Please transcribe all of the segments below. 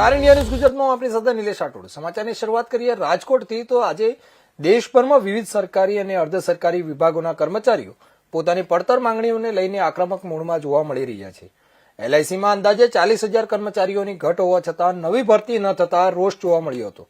Star India ગુજરાતમાં આપણી સાથે નિલેશ આટોડ સમાચારની શરૂઆત કરીએ રાજકોટથી તો આજે દેશભરમાં વિવિધ સરકારી અને અર્ધ સરકારી વિભાગોના કર્મચારીઓ પોતાની પડતર માંગણીઓને લઈને આક્રમક મૂડમાં જોવા મળી રહ્યા છે. એલઆઈસીમાં અંદાજે ચાલીસ હજાર કર્મચારીઓની ઘટ હોવા છતાં નવી ભરતી ન થતા રોષ જોવા મળ્યો હતો.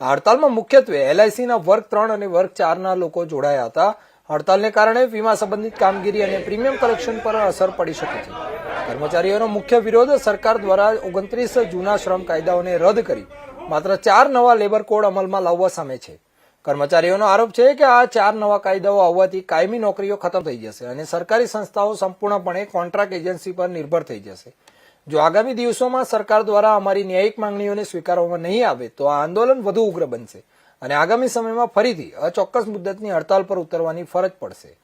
આ હડતાલમાં મુખ્યત્વે એલઆઈસીના વર્ગ ત્રણ અને વર્ગ ચારના લોકો જોડાયા હતા. હડતાલને કારણે વીમા સંબંધિત કામગીરી અને પ્રીમિયમ કલેક્શન પર અસર પડી શકે છે. કર્મચારીઓનો મુખ્ય વિરોધ સરકાર દ્વારા ઓગણત્રીસ જૂના શ્રમ કાયદાઓને રદ કરી, માત્ર ચાર નવા લેબર કોડ અમલમાં લાવવા સામે છે. કર્મચારીઓનો આરોપ છે કે આ ચાર નવા કાયદાઓ આવવાથી કાયમી નોકરીઓ ખતમ થઈ જશે અને સરકારી સંસ્થાઓ સંપૂર્ણપણે કોન્ટ્રાક્ટ એજન્સી પર નિર્ભર થઈ જશે. જો આગામી દિવસોમાં સરકાર દ્વારા અમારી ન્યાયિક માંગણીઓને સ્વીકારવામાં નહીં આવે, તો આ આંદોલન વધુ ઉગ્ર બનશે અને આગામી સમયમાં ફરીથી અચોક્કસ મુદ્દતની હડતાલ પર ઉતરવાની ફરજ પડશે.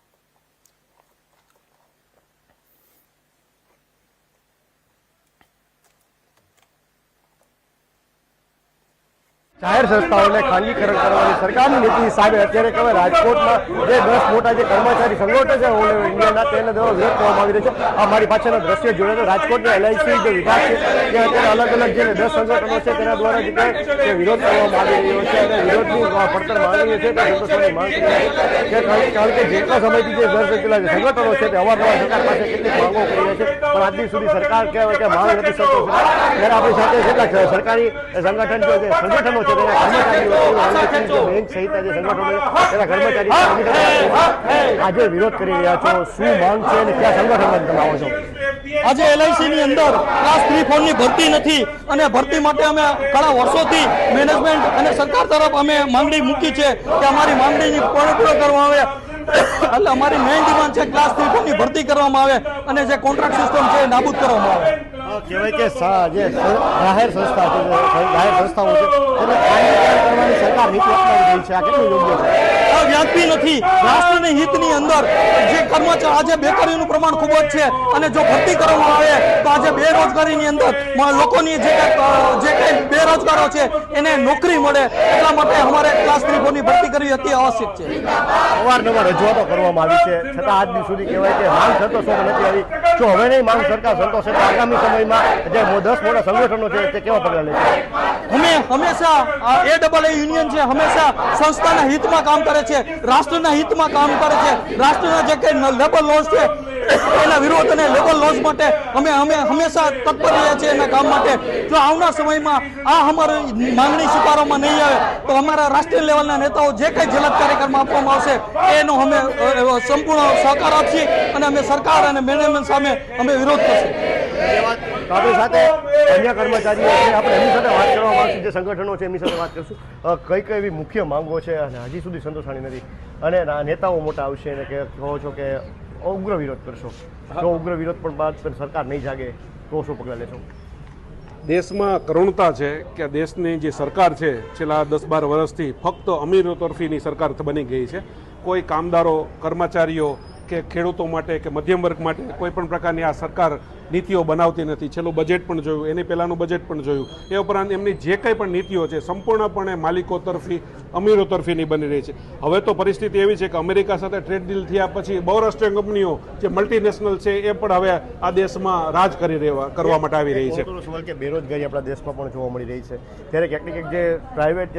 જાહેર સંસ્થાઓને ખાનગીકરણ કરવાની સરકારની નીતિ સામે અત્યારે કહેવાય રાજકોટમાં જે દસ મોટા જે કર્મચારી સંગઠન છે, ઓલ ઇન્ડિયાના તેને દ્વારા વિરોધ કરવામાં આવી રહ્યો છે. આ મારી પાછળના દ્રશ્ય જોડે તો રાજકોટની એલઆઈસી જે વિભાગ છે જે અત્યારે અલગ અલગ જે દસ સંગઠનો છે, તેના દ્વારા જે જે વિરોધ કરવામાં આવી રહ્યો છે અને વિરોધની પડતર માંગણીઓ છે તે સંગઠનોની માંગ છે. કારણ કે જેટલા સમયથી જે દસ કેટલા સંગઠનો છે, તે અવારનવાર સરકાર પાસે કેટલીક માંગો કરી રહ્યા છે. પણ આજ સુધી સરકાર કહેવાય કે માંગ નથી સંતોષ ત્યારે આપણી સાથે કેટલાક સરકારી સંગઠન જે સંગઠનો છે તેના કર્મચારીઓ બેંક સહિતના જે સંગઠનો તેના કર્મચારી આજે વિરોધ કરી રહ્યા છો શું માંગ છે અને કયા સંગઠનમાં તમે આવો છો? આજે એલઆઈસી ની અંદર ક્લાસ થ્રી ફોરની ભરતી નથી અને ભરતી માટે અમે ઘણા વર્ષોથી મેનેજમેન્ટ અને સરકાર તરફ અમે માંગણી મૂકી છે કે અમારી માંગણીની પૂર્ણ પૂરો કરવામાં આવે. એટલે અમારી મેઇન ડિમાન્ડ છે ક્લાસ થ્રી ફોરની ભરતી કરવામાં આવે અને જે કોન્ટ્રાક્ટ સિસ્ટમ છે એ નાબૂદ કરવામાં આવે. કહેવાય કે જે જાહેર સંસ્થા છે જાહેર સંસ્થાઓ છે તેને કરવાની સરકાર નીતિ અપનાવી રહી છે. આ કેટલું યોગ્ય છે? વ્યાજબી નથી. રાષ્ટ્રની હિતની અંદર જે કર્મચારી, આજે બેકારીનું પ્રમાણ ખૂબ જ છે અને જો ભરતી કરવામાં આવે, તો આજે બેરોજગારીની અંદર લોકોની જે જે કંઈ બેરોજગારો છે, એને નોકરી મળે, એટલા માટે અમારે ક્લાસ ભરતી કરવી અતિ આવશ્યક છે. અવારનવાર રજૂઆતો કરવામાં આવી છે. છતાં આજ દિવસ સુધી કહેવાય કે માંગ સંતોષવામાં નથી આવી. જો હવે નહીં માંગ સરકાર સંતોષે તો આગામી સમયમાં જે દસ મોટા સંગઠનો છે તે કેવા પગલાં લેશે? અમે હંમેશા એ ડબલ એ યુનિયન છે હંમેશા સંસ્થાના હિતમાં કામ કરે છે રાષ્ટ્રના હિતમાં કામ કરે છે રાષ્ટ્રના જે કંઈ ડબલ લોસ છે એના વિરોધ અને લેબર લોસ માટે અમે અમે હંમેશા તત્પર રહ્યા છીએ એના કામ માટે. જો આવનાર સમયમાં આ અમારી માંગણી સ્વીકારવામાં નહીં આવે, તો અમારા રાષ્ટ્રીય લેવલના નેતાઓ જે કંઈ જલદ કાર્યક્રમમાં આપવામાં આવશે, એનો અમે સંપૂર્ણ સહકાર આપશે અને અમે સરકાર અને મેનેજમેન્ટ સામે અમે વિરોધ કરશું. આપણી સાથે અન્ય કર્મચારીઓ છે, આપણે એમની સાથે વાત કરવા માંગશું, જે સંગઠનો છે, એમની સાથે વાત કરશું. કઈ કઈ એવી મુખ્ય માંગો છે, અને હજી સુધી સંતોષાણી નથી. અને નેતાઓ મોટા આવશે અને કહો છો કે ઉગ્ર વિરોધ કરશો. જો ઉગ્ર વિરોધ પણ બાદ સરકાર નહીં જાગે તો શું પગલાં લેશો? દેશમાં કરુણતા છે કે દેશની જે સરકાર છે છેલ્લા દસ બાર વર્ષથી ફક્ત અમીરો તરફીની સરકાર બની ગઈ છે. કોઈ કામદારો કર્મચારીઓ કે ખેડૂતો માટે કે મધ્યમ વર્ગ માટે કોઈ પણ પ્રકારની આ સરકાર નીતિઓ બનાવતી નથી. છેલ્લું બજેટ પણ જોયું એની પહેલાંનું બજેટ પણ જોયું. એ ઉપરાંત એમની જે કંઈ પણ નીતિઓ છે સંપૂર્ણપણે માલિકો તરફી અમીરો તરફીની બની રહી છે. હવે તો પરિસ્થિતિ એવી છે કે અમેરિકા સાથે ટ્રેડ ડીલ થયા પછી બહુરાષ્ટ્રીય કંપનીઓ જે મલ્ટીનેશનલ છે એ પણ હવે આ દેશમાં રાજ કરી રહેવા કરવા માટે આવી રહી છે. કે બેરોજગારી આપણા દેશમાં પણ જોવા મળી રહી છે. ત્યારે ક્યાંક ને ક્યાંક જે પ્રાઇવેટ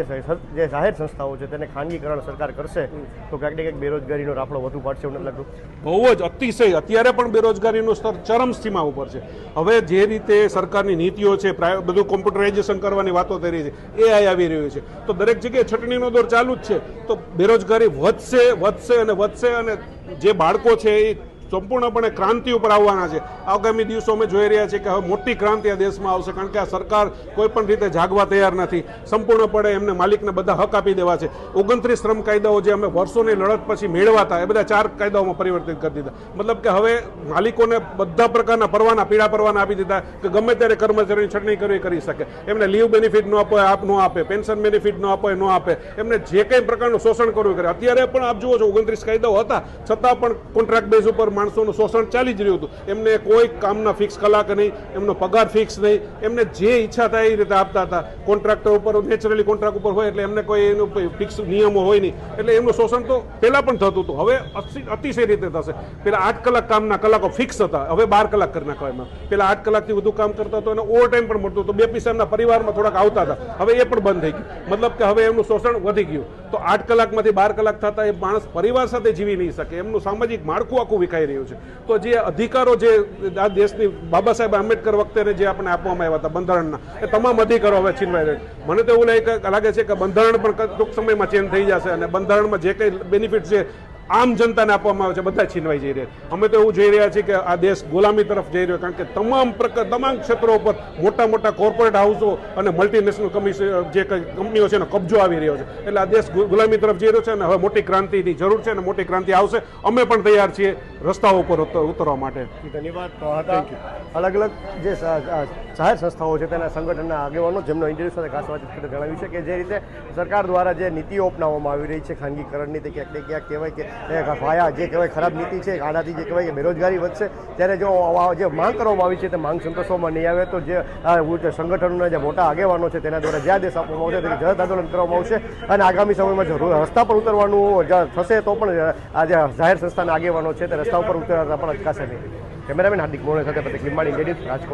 જે જાહેર સંસ્થાઓ છે તેને ખાનગીકરણ સરકાર કરશે તો ક્યાંક ને ક્યાંક બેરોજગારીનો રાફડો વધુ પાડશે એવું નથી લાગતું? બહુ જ અતિશય. અત્યારે પણ બેરોજગારીનું સ્તર ચરમ સીમા ઉપર છે. હવે જે રીતે સરકારની નીતિઓ છે બધું કોમ્પ્યુટરાઇઝેશન કરવાની વાતો થઈ રહી છે એ આવી રહ્યું છે. તો દરેક જગ્યાએ છટણીનો દોર ચાલુ જ છે. તો બેરોજગારી વધશે વધશે અને વધશે અને જે બાળકો છે એ સંપૂર્ણપણે ક્રાંતિ ઉપર આવવાના છે. આગામી દિવસો અમે જોઈ રહ્યા છીએ કે હવે મોટી ક્રાંતિ આ દેશમાં આવશે કારણ કે આ સરકાર કોઈ પણ રીતે જાગવા તૈયાર નથી. સંપૂર્ણપણે એમને માલિકને બધા હક આપી દેવા છે. ઓગણત્રીસ શ્રમ કાયદાઓ જે અમે વર્ષોની લડત પછી મેળવાતા, એ બધા ચાર કાયદાઓમાં પરિવર્તિત કરી દીધા. મતલબ કે હવે માલિકોને બધા પ્રકારના પરવાના પીળા પરવાના આપી દીધા કે ગમે ત્યારે કર્મચારીની છટણી કરવી કરી શકે. એમને લીવ બેનિફિટ ન આપે આપ ન આપે. પેન્શન બેનિફિટ ન આપે ન આપે. એમને જે કંઈ પ્રકારનું શોષણ કરવું કરે. અત્યારે પણ આપ જુઓ છો, ઓગણત્રીસ કાયદાઓ હતા. છતાં પણ કોન્ટ્રાક્ટ બેઝ ઉપર માણસોનું શોષણ ચાલી જ રહ્યું હતું. એમને કોઈ કામના ફિક્સ કલાક નહીં, એમનો પગાર ફિક્સ નહીં. એમને જે ઈચ્છા થાય એ રીતે આપતા હતા. કોન્ટ્રાક્ટર ઉપર નેચરલી કોન્ટ્રાક્ટ ઉપર હોય એટલે એમને કોઈ એનું ફિક્સ નિયમો હોય નહીં. એટલે એમનું શોષણ તો પહેલાં પણ થતું હતું. હવે અતિ- અતિશય રીતે થશે. પહેલાં આઠ કલાક કામના કલાકો ફિક્સ હતા. હવે બાર કલાક કરી નાખવા એમાં. પહેલાં આઠ કલાકથી વધુ કામ કરતા હતો અને ઓવર ટાઈમ પણ મળતું હતું. બે પૈસા એમના પરિવારમાં થોડાક આવતા હતા. હવે એ પણ બંધ થઈ ગયું. મતલબ કે હવે એમનું શોષણ વધી ગયું. તો આઠ કલાકમાંથી બાર કલાક થતા એ માણસ પરિવાર સાથે જીવી નહીં શકે. એમનું સામાજિક માળખું આખું વિખાઈ રહ્યું છે. તો જે અધિકારો જે આ દેશની બાબા સાહેબ આંબેડકર વખતે જે આપણને આપવામાં આવ્યા હતા બંધારણના, એ તમામ અધિકારો હવે છીનવાઈ રહ્યા મને તો એવું લાગે લાગે છે કે બંધારણ પણ ટૂંક સમયમાં ચેન્જ થઈ જશે અને બંધારણમાં જે કંઈ બેનિફિટ છે આમ જનતાને આપવામાં આવે છે બધા છીનવાઈ જઈ રહ્યા અમે તો એવું જોઈ રહ્યા છીએ કે આ દેશ ગુલામી તરફ જઈ રહ્યો કારણ કે તમામ પ્રકાર તમામ ક્ષેત્રો ઉપર મોટા મોટા કોર્પોરેટ હાઉસો અને મલ્ટીનેશનલ કમિશન જે કંઈ કંપનીઓ છે એનો કબજો આવી રહ્યો છે. એટલે આ દેશ ગુલામી તરફ જઈ રહ્યો છે અને હવે મોટી ક્રાંતિની જરૂર છે અને મોટી ક્રાંતિ આવશે. અમે પણ તૈયાર છીએ રસ્તાઓ ઉપર ઉતરવા માટે. ધન્યવાદ અલગ અલગ જે જાહેર સંસ્થાઓ છે તેના સંગઠનના આગેવાનો જેમનો ઇન્ટરવ્યુ સાથે ખાસ વાતચીત કરી જણાવ્યું છે કે જે રીતે સરકાર દ્વારા જે નીતિઓ અપનાવવામાં આવી રહી છે ખાનગીકરણની તે ક્યાંક ને ક્યાંક કહેવાય કે એ ફાયા જે કહેવાય ખરાબ નીતિ છે આનાથી જે કહેવાય કે બેરોજગારી વધશે. ત્યારે જો જે માંગ કરવામાં આવી છે તે માંગ સંતોષવામાં નહીં આવે, તો જે આ સંગઠનોના જે મોટા આગેવાનો છે તેના દ્વારા જે આદેશ આપવામાં આવશે તે જલદ આંદોલન કરવામાં આવશે. અને આગામી સમયમાં જો રો- રસ્તા પર ઉતરવાનું થશે, તો પણ આ જે જાહેર સંસ્થાના આગેવાનો છે તે રસ્તા ઉપર ઉતરતા પણ અટકાશે નહીં. કેમેરામેન હાર્દિક મોહન સાથે પ્રતિક લીંબાણી, લેડીઝ રાજકોટ.